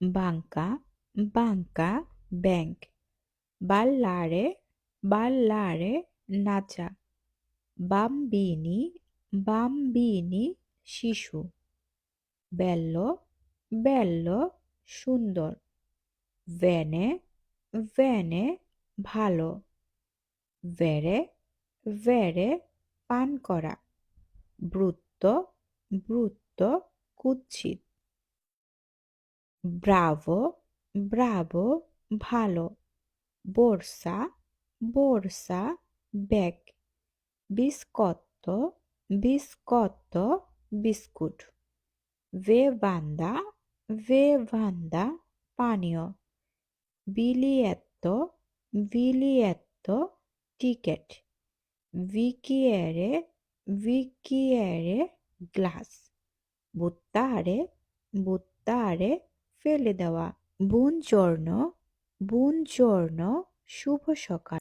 banca, banca, bank. Ballare, ballare, নাচা বাম্বিনি বাম্বিনি শিশু বেল্লো বেল্লো সুন্দর ভ্যানে ভ্যানে ভালো ভেরে ভেরে পান করা বৃত্ত বৃত্ত কুৎসিত ব্রাভো ব্রাভো ভালো। বোরসা বোরসা ব্যাগ বিস্কত্ত বিস্কত্ত বিস্কুট ভেভান্দা ভেভান্দা পানীয় বিলিয়েত্তো বিলিয়েত্তো টিকেট ভিকিয়েরে ভিকিয়েরে গ্লাস বুত্তারে বুত্তারে ফেলে দেওয়া। বুনজর্ণ বুনজর্ণ শুভ সকাল।